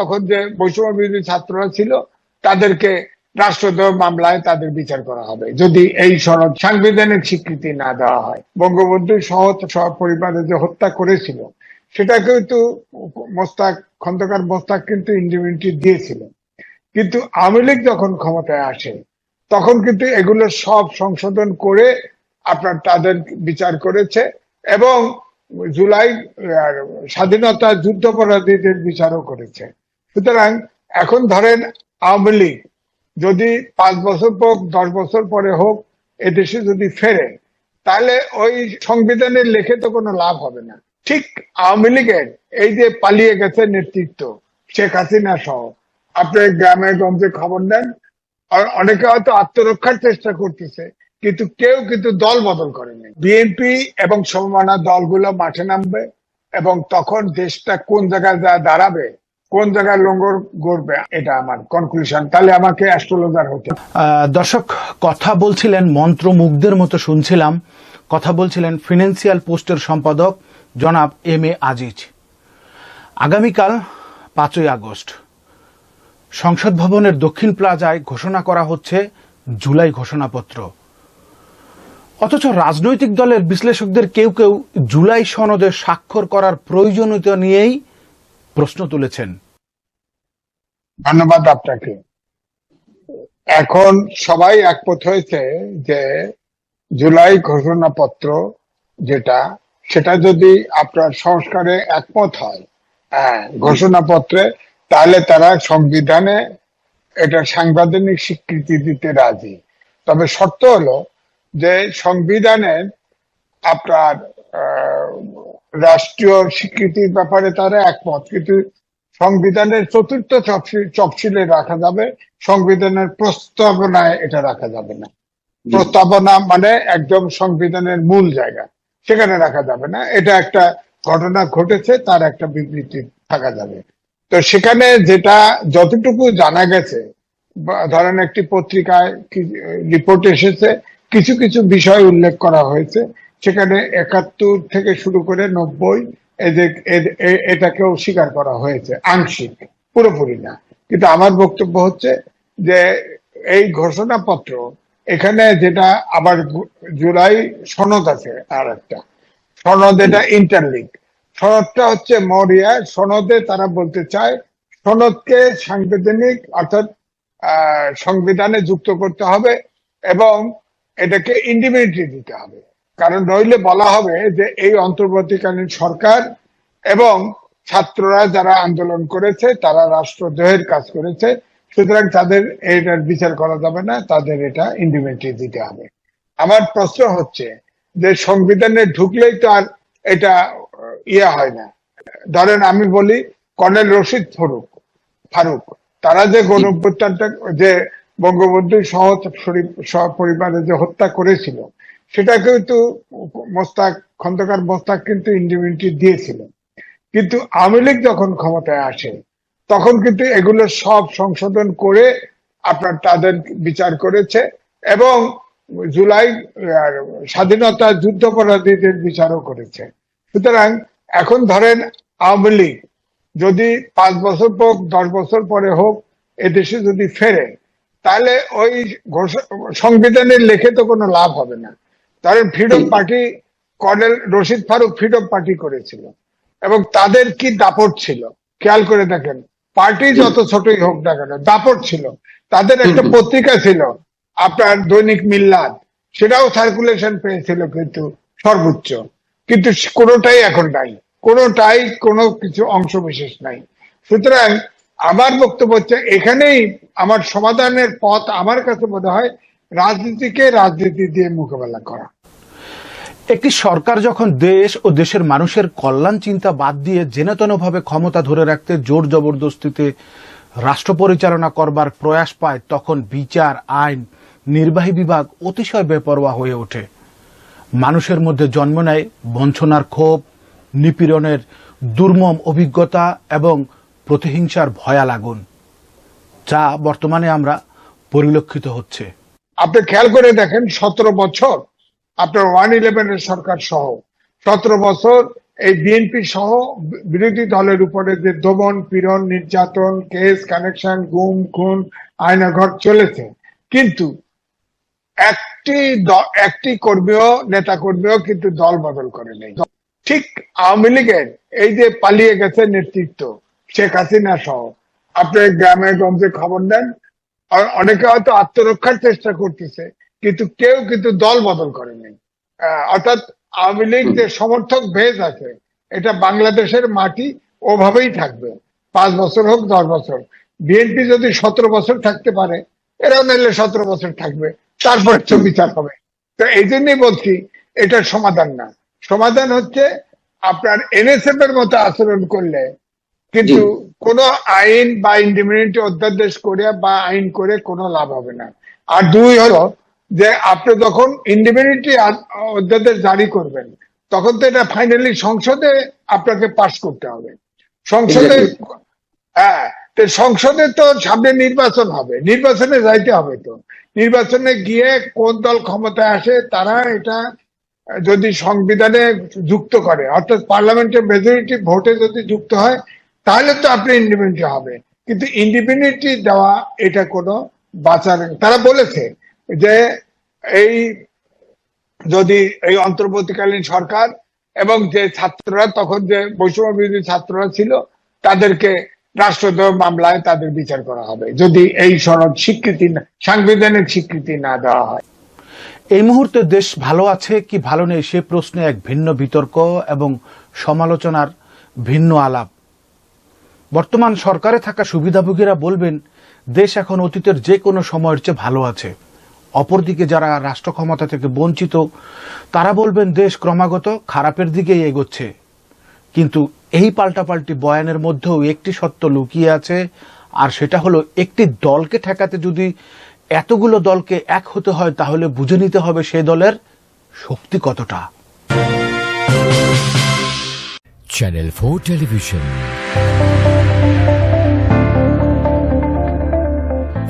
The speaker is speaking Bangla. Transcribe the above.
তখন যে বৈষম্য বিরোধী ছাত্ররা ছিল, তাদেরকে রাষ্ট্রদ্রোহ মামলায় তাদের বিচার করা হবে, যদি এই সনদ সাংবিধানিক স্বীকৃতি না দেওয়া হয়। বঙ্গবন্ধু সহ সহ পরিবারে যে হত্যা করেছিল, সেটা কিন্তু মোস্তাক, খন্দকার মোস্তাক কিন্তু ইন্ডিমিউনিটি দিয়েছিল। কিন্তু আওয়ামী লীগ যখন ক্ষমতায় আসে, তখন কিন্তু এগুলো সব সংশোধন করে আপনার তাদের বিচার করেছে এবং জুলাই স্বাধীনতা যুদ্ধপরাধীদের বিচারও করেছে। সুতরাং এখন ধরেন আওয়ামী লীগ, যদি পাঁচ বছর পর, দশ বছর পরে হোক, এদেশে যদি ফেরে, তাহলে ওই সংবিধানের লেখে তো কোনো লাভ হবে না। ঠিক আওয়ামী লীগের এই যে পালিয়ে গেছে নেতৃত্ব, শেখ হাসিনা সহ, আপনি গ্রামে গঞ্জে খবর নেন অনেকে হয়তো আত্মরক্ষার চেষ্টা করতেছে, কিন্তু কেউ কিন্তু দল বদল করেনি। বিএনপি এবং সমমানা দলগুলো মাঠে নামবে, এবং তখন দেশটা কোন জায়গায় দাঁড়াবে কোন জায়গায় লঙ্গর গড়বে এটা আমার কনক্লুশন তাহলে আমাকে অ্যাস্ট্রোলজার হতে দর্শক, কথা বলছিলেন মন্ত্রমুগ্ধের মতো শুনছিলাম। কথা বলছিলেন ফিনান্সিয়াল পোস্টের সম্পাদক জনাব এম এ আজিজ। আগামীকাল পাঁচই আগস্ট। সংসদ ভবনের দক্ষিণ প্লাজায় ঘোষণা করা হচ্ছে জুলাই ঘোষণাপত্র। অথচ রাজনৈতিক দলের বিশ্লেষকদের কেউ কেউ জুলাই সনদে স্বাক্ষর করার প্রয়োজনীয়তা নিয়েই প্রশ্ন তুলেছেন। ধন্যবাদ আপনাকে। এখন সবাই একমত হয়েছে যে জুলাই ঘোষণাপত্র যেটা, সেটা যদি আপনার সংস্কারে একমত হয় হ্যাঁ ঘোষণাপত্রে, তাহলে তারা সংবিধানে এটা সাংবিধানিক স্বীকৃতি দিতে রাজি। তবে শর্ত হলো যে সংবিধানের আপনার রাষ্ট্রীয় স্বীকৃতির ব্যাপারে তারা একমত। কিন্তু সংবিধানের চতুর্থ তফসিল রাখা যাবে সংবিধানের প্রস্তাবনায় এটা রাখা যাবে না। প্রস্তাবনা মানে একদম সংবিধানের মূল জায়গা সেখানে রাখা যাবে না। এটা একটা ঘটনা ঘটেছে তার একটা বিবৃতি থাকা যাবে। তো সেখানে যেটা যতটুকু জানা গেছে ধরেন একটি পত্রিকায় রিপোর্ট এসেছে কিছু কিছু বিষয় উল্লেখ করা হয়েছে। সেখানে একাত্তর থেকে শুরু করে নব্বই এটাকেও স্বীকার করা হয়েছে, আংশিক, পুরোপুরি না। কিন্তু আমার বক্তব্য হচ্ছে যে এই ঘোষণাপত্র এখানে যেটা আবার জুলাই সনদ আছে আর একটা। সনদ এটা ইন্টারলিঙ্ক সনদটা হচ্ছে মরিয়া। সনদে তারা বলতে চায়, সনদকে সাংবিধানিক অর্থাৎ সংবিধানে যুক্ত করতে হবে এবং এটাকে ইন্ডিমিউনিটি দিতে হবে। কারণ নইলে বলা হবে যে এই অন্তর্বর্তীকালীন সরকার এবং ছাত্ররা যারা আন্দোলন করেছে, তারা রাষ্ট্রদ্রোহের কাজ করেছে, সুতরাং তাদের এটার বিচার করা যাবে না, তাদের এটা ইন্ডিমিউনিটি দিতে হবে। আমার প্রশ্ন হচ্ছে যে সংবিধানে ঢুকলেই তো আর এটা ইয়ে হয় না। ধরেন আমি বলি, কর্নেল রশিদ ফারুক ফারুক, তারা যে গণঅভ্যুত্থানটা যে বঙ্গবন্ধু সহ পরিবারে যে হত্যা করেছিল সেটা কিন্তু মোস্তাক, খন্দকার মোস্তাক কিন্তু ইন্ডিমিউনিটি দিয়েছিল কিন্তু আওয়ামী লীগ যখন ক্ষমতায় আসে, তখন কিন্তু এগুলো সব সংশোধন করে আপনার তাদের বিচার করেছে এবং জুলাই স্বাধীনতা যুদ্ধপরাধীদের বিচারও করেছে। সুতরাং এখন ধরেন আওয়ামী লীগ, যদি পাঁচ বছর পর, দশ বছর পরে হোক এদেশে যদি ফেরে, তাহলে ওই সংবিধানের লেখে তো কোনো লাভ হবে না। ধরেন freedom party colonel Rashid Farooq freedom party করেছিল। এবং তাদের কি দাপট ছিল? খেয়াল করে দেখেন পার্টি যত ছোটই হোক না কেন দাপট ছিল। তাদের একটা পত্রিকা ছিল আপনার দৈনিক মিল্লাদ সেটাও সার্কুলেশন পেয়েছিল কিন্তু সর্বোচ্চ। কিন্তু কোনোটাই এখন নাই। কোনোটাই কোনো কিছু অংশ বিশেষ নাই। সুতরাং আমার বক্তব্য হচ্ছে এখানেই আমার সমাধানের পথ আমার কাছে মনে হয় রাজনীতিকে রাজনীতি দিয়ে মোকাবেলা করা। একটি সরকার যখন দেশ ও দেশের মানুষের কল্যাণ চিন্তা বাদ দিয়ে জেনেতনভাবে ক্ষমতা ধরে রাখতে জোর জবরদস্তিতে রাষ্ট্র পরিচালনা করবার প্রয়াস পায়, তখন বিচার, আইন, নির্বাহী বিভাগ অতিশয় বেপরোয়া হয়ে ওঠে। মানুষের মধ্যে জন্ম নেয় বঞ্চনার ক্ষোভ, নিপীড়নের দুর্মম অভিজ্ঞতা এবং প্রতিহিংসার ভয়া লাগুন। যা বর্তমানে আমরা পরিলক্ষিত হচ্ছে। আপনি খেয়াল করে দেখেন, সতেরো বছর আপনার ওয়ান ইলেভেনের সরকার সহ, সতেরো বছর এই বিএনপি সহ বিরোধী দলের উপরে যে দমন, পীড়ন, নির্যাতন কেস কানেকশন গুম, খুন আয়নাঘর চলেছে। কিন্তু একটি একটি কর্মীও, নেতা কর্মীও কিন্তু দল বদল করে নেই। ঠিক আওয়ামী লীগের এই যে পালিয়ে গেছে নেতৃত্ব, শেখ হাসিনা সহ। আপনি গ্রামে গঞ্জে খবর অ- অনেকে হয়তো আত্মরক্ষার চেষ্টা করতেছে কিন্তু কেউ কিন্তু দল বদল করেনি। অর্থাৎ আওয়ামী লীগ যে সমর্থক ভেজ আছে এটা বাংলাদেশের মাটি ওভাবেই থাকবে। পাঁচ বছর হোক দশ বছর বিএনপি যদি সতেরো বছর থাকতে পারে এরাও নাহলে সতেরো বছর থাকবে। তারপরে তো বিচার হবে। তো এই জন্যই বলছি এটার সমাধান না। সমাধান হচ্ছে আপনার এনএসএফ এর মতো আচরণ করলে কিন্তু কোন আইন বা ইন্ডিমিউনিটি অধ্যাদেশ করে বা আইন করে কোনো লাভ হবে না। আর দুই হলো যে আপনি যখন ইন্ডিমিউনিটি অধ্যাদেশ জারি করবেন তখন তো এটা ফাইনালি সংসদে আপনাকে পাশ করতে হবে। সংসদে হ্যাঁ সংসদে তো সামনে নির্বাচন হবে নির্বাচনে যাইতে হবে তো। নির্বাচনে গিয়ে কোন দল ক্ষমতায় আসে তারা এটা যদি সংবিধানে যুক্ত করে অর্থাৎ পার্লামেন্টের মেজরিটি ভোটে যদি যুক্ত হয় তাহলে তো আপনি ইন্ডিপেন্ডেন্ট হবে কিন্তু ইন্ডিপেন্ডেন্টি দেওয়া এটা কোনো বাঁচার তারা বলেছে যে এই যদি এই অন্তর্বর্তীকালীন সরকার এবং যে ছাত্ররা, তখন যে বৈষম্য বিরোধী ছাত্ররা ছিল, তাদেরকে রাষ্ট্রদ্রোহ মামলায় তাদের বিচার করা হবে, যদি এই সনদ স্বীকৃতি সাংবিধানিক স্বীকৃতি না দেওয়া হয়। এই মুহূর্তে দেশ ভালো আছে কি ভালো নেই, সে প্রশ্নে এক ভিন্ন বিতর্ক এবং সমালোচনার ভিন্ন আলাপ। বর্তমান সরকারে থাকা সুবিধাভোগীরা বলবেন, দেশ এখন অতীতের যে কোনো সময়ের চেয়ে ভালো আছে। অপরদিকে যারা রাষ্ট্র ক্ষমতা থেকে বঞ্চিত, তারা বলবেন দেশ ক্রমাগত খারাপের দিকেই এগোচ্ছে। কিন্তু এই পাল্টাপাল্টি বয়ানের মধ্যেও একটি সত্য লুকিয়ে আছে, আর সেটা হলো একটি দলকে ঠেকাতে যদি এতগুলো দলকে এক হতে হয়, তাহলে বুঝে নিতে হবে সেই দলের শক্তি কতটা। Channel four television